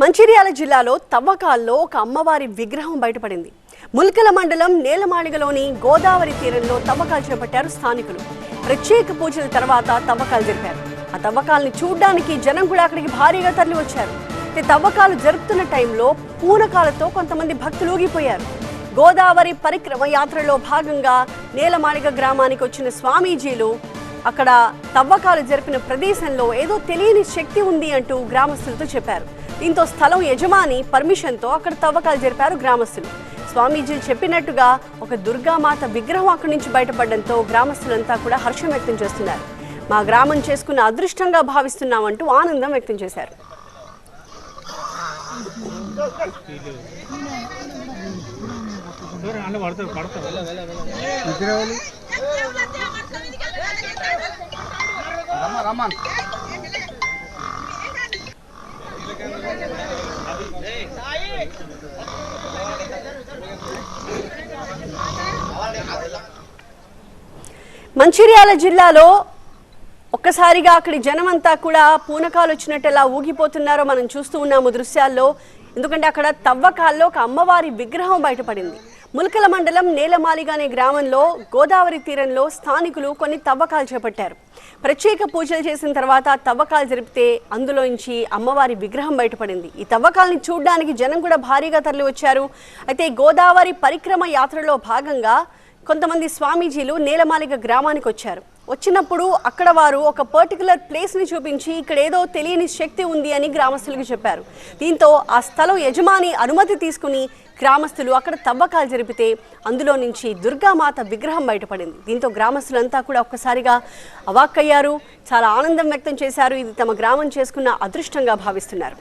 మంచిర్యాల జిల్లాలో తవ్వకాల్లో ఒక అమ్మవారి విగ్రహం బయటపడింది. ముల్కల మండలం నేలమాళిగలోని గోదావరి తీరంలో తవ్వకాలు చేపట్టారు స్థానికులు. ప్రత్యేక పూజల తర్వాత తవ్వకాలు జరిపారు. ఆ తవ్వకాల్ని చూడ్డానికి జనం కూడా అక్కడికి భారీగా తరలి వచ్చారు తవ్వకాలు జరుపుతున్న టైంలో పూనకాలతో కొంతమంది భక్తులు ఊగిపోయారు. గోదావరి పరిక్రమ యాత్రలో భాగంగా నేలమాళిగ గ్రామానికి వచ్చిన స్వామీజీలు అక్కడ తవ్వకాలు జరిపిన ప్రదేశంలో ఏదో తెలియని శక్తి ఉంది అంటూ గ్రామస్తులతో చెప్పారు. దీంతో స్థలం యజమాని పర్మిషన్తో అక్కడ తవ్వకాలు జరిపారు గ్రామస్తులు. స్వామీజీలు చెప్పినట్టుగా ఒక దుర్గామాత విగ్రహం అక్కడి నుంచి బయటపడడంతో గ్రామస్తులంతా కూడా హర్షం వ్యక్తం చేస్తున్నారు. మా గ్రామం చేసుకున్న అదృష్టంగా భావిస్తున్నామంటూ ఆనందం వ్యక్తం చేశారు. అన్న పడతారు పడతారు రమ్మన్ మంచిర్యాల జిల్లాలో ఒక్కసారిగా అక్కడి జనమంతా కూడా పూనకాలు వచ్చినట్టెలా ఊగిపోతున్నారో మనం చూస్తూ ఉన్నాము దృశ్యాల్లో. ఎందుకంటే అక్కడ తవ్వకాల్లో ఒక అమ్మవారి విగ్రహం బయటపడింది. ములకల మండలం నేలమాలిగా అనే గ్రామంలో గోదావరి తీరంలో స్థానికులు కొన్ని తవ్వకాలు చేపట్టారు. ప్రత్యేక పూజలు చేసిన తర్వాత తవ్వకాలు జరిపితే అందులోంచి అమ్మవారి విగ్రహం బయటపడింది. ఈ తవ్వకాలని చూడడానికి జనం కూడా భారీగా తరలి వచ్చారు అయితే గోదావరి పరిక్రమ యాత్రలో భాగంగా కొంతమంది స్వామీజీలు నేలమాలిగ గ్రామానికి వచ్చారు వచ్చినప్పుడు అక్కడ వారు ఒక పర్టికులర్ ప్లేస్ని చూపించి ఇక్కడ ఏదో తెలియని శక్తి ఉంది అని గ్రామస్తులకు చెప్పారు. దీంతో ఆ స్థలం యజమాని అనుమతి తీసుకుని గ్రామస్తులు అక్కడ తవ్వకాలు జరిపితే అందులో నుంచి దుర్గామాత విగ్రహం బయటపడింది. దీంతో గ్రామస్తులంతా కూడా ఒక్కసారిగా అవాక్కయ్యారు. చాలా ఆనందం వ్యక్తం చేశారు. ఇది తమ గ్రామం చేసుకున్న అదృష్టంగా భావిస్తున్నారు.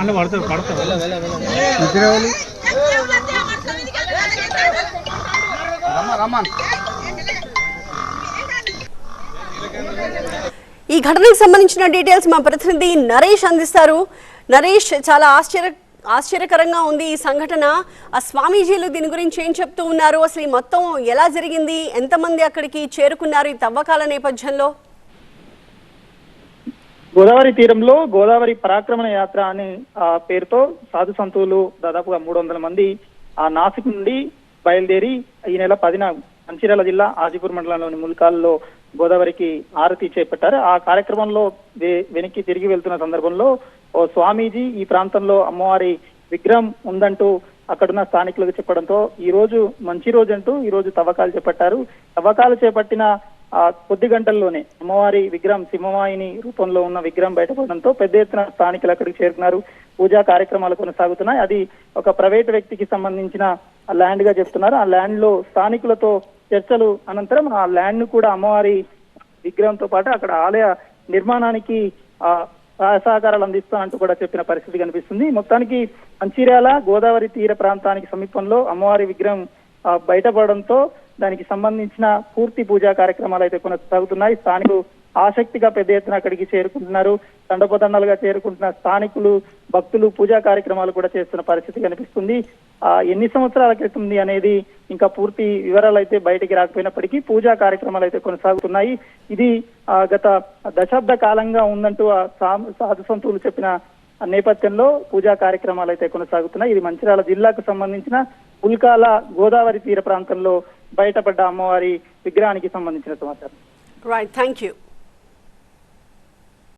అన్న పడతారు పడతారు ఈ ఘటనకు సంబంధించిన డీటెయిల్స్ మా ప్రతినిధి నరేష్ అందిస్తారు. నరేష్ చాలా ఆశ్చర్య ఆశ్చర్యకరంగా ఉంది ఈ సంఘటన. ఆ స్వామీజీలు దీని గురించి ఏం చెప్తూ ఉన్నారు? అసలు ఈ మొత్తం ఎలా జరిగింది? ఎంతమంది అక్కడికి చేరుకున్నారు ఈ తవ్వకాల నేపథ్యంలో? గోదావరి తీరంలో గోదావరి పరాక్రమణ యాత్ర అనే ఆ పేరుతో సాధు సంతువులు దాదాపుగా మూడు వందల మంది ఆ నాసిక్ నుండి బయలుదేరి ఈ నెల పదిన మంచిర్యాల జిల్లా ఆజిపూర్ మండలంలోని ముల్కాల్లో గోదావరికి ఆరతి చేపట్టారు. ఆ కార్యక్రమంలో వెనక్కి తిరిగి వెళ్తున్న సందర్భంలో ఓ స్వామీజీ ఈ ప్రాంతంలో అమ్మవారి విగ్రహం ఉందంటూ అక్కడున్న స్థానికులకు చెప్పడంతో ఈ రోజు మంచి రోజు అంటూ ఈ రోజు తవ్వకాలు చేపట్టారు. తవ్వకాలు చేపట్టిన ఆ కొద్ది గంటల్లోనే అమ్మవారి విగ్రహం సింహమాయిని రూపంలో ఉన్న విగ్రహం బయటపడడంతో పెద్ద ఎత్తున స్థానికులు అక్కడికి చేరుకున్నారు. పూజా కార్యక్రమాలు కొనసాగుతున్నాయి. అది ఒక ప్రైవేట్ వ్యక్తికి సంబంధించిన ల్యాండ్గా చెప్తున్నారు. ఆ ల్యాండ్లో స్థానికులతో చర్చలు అనంతరం ఆ ల్యాండ్ను కూడా అమ్మవారి విగ్రహంతో పాటు అక్కడ ఆలయ నిర్మాణానికి ఆ సహాయ సహకారాలు అందిస్తానంటూ కూడా చెప్పిన పరిస్థితి కనిపిస్తుంది. మొత్తానికి మంచిర్యాల గోదావరి తీర ప్రాంతానికి సమీపంలో అమ్మవారి విగ్రహం బయటపడడంతో దానికి సంబంధించిన పూర్తి పూజా కార్యక్రమాలు అయితే కొనసాగుతున్నాయి. స్థానికులు ఆసక్తిగా పెద్ద ఎత్తున అక్కడికి చేరుకుంటున్నారు. తండోపతండాలుగా చేరుకుంటున్న స్థానికులు భక్తులు పూజా కార్యక్రమాలు కూడా చేస్తున్న పరిస్థితి కనిపిస్తుంది. ఆ ఎన్ని సంవత్సరాల క్రితం అనేది ఇంకా పూర్తి వివరాలు అయితే బయటికి రాకపోయినప్పటికీ పూజా కార్యక్రమాలు అయితే కొనసాగుతున్నాయి. ఇది ఆ, గత దశాబ్ద కాలంగా ఉందంటూ ఆ సాధు సంతులు చెప్పిన నేపథ్యంలో పూజా కార్యక్రమాలు అయితే కొనసాగుతున్నాయి. ఇది మంచిర్యాల జిల్లాకు సంబంధించిన ఉల్కాల గోదావరి తీర ప్రాంతంలో బయటపడ్డ అమ్మవారి విగ్రహానికి సంబంధించిన సమాచారం. Right thank you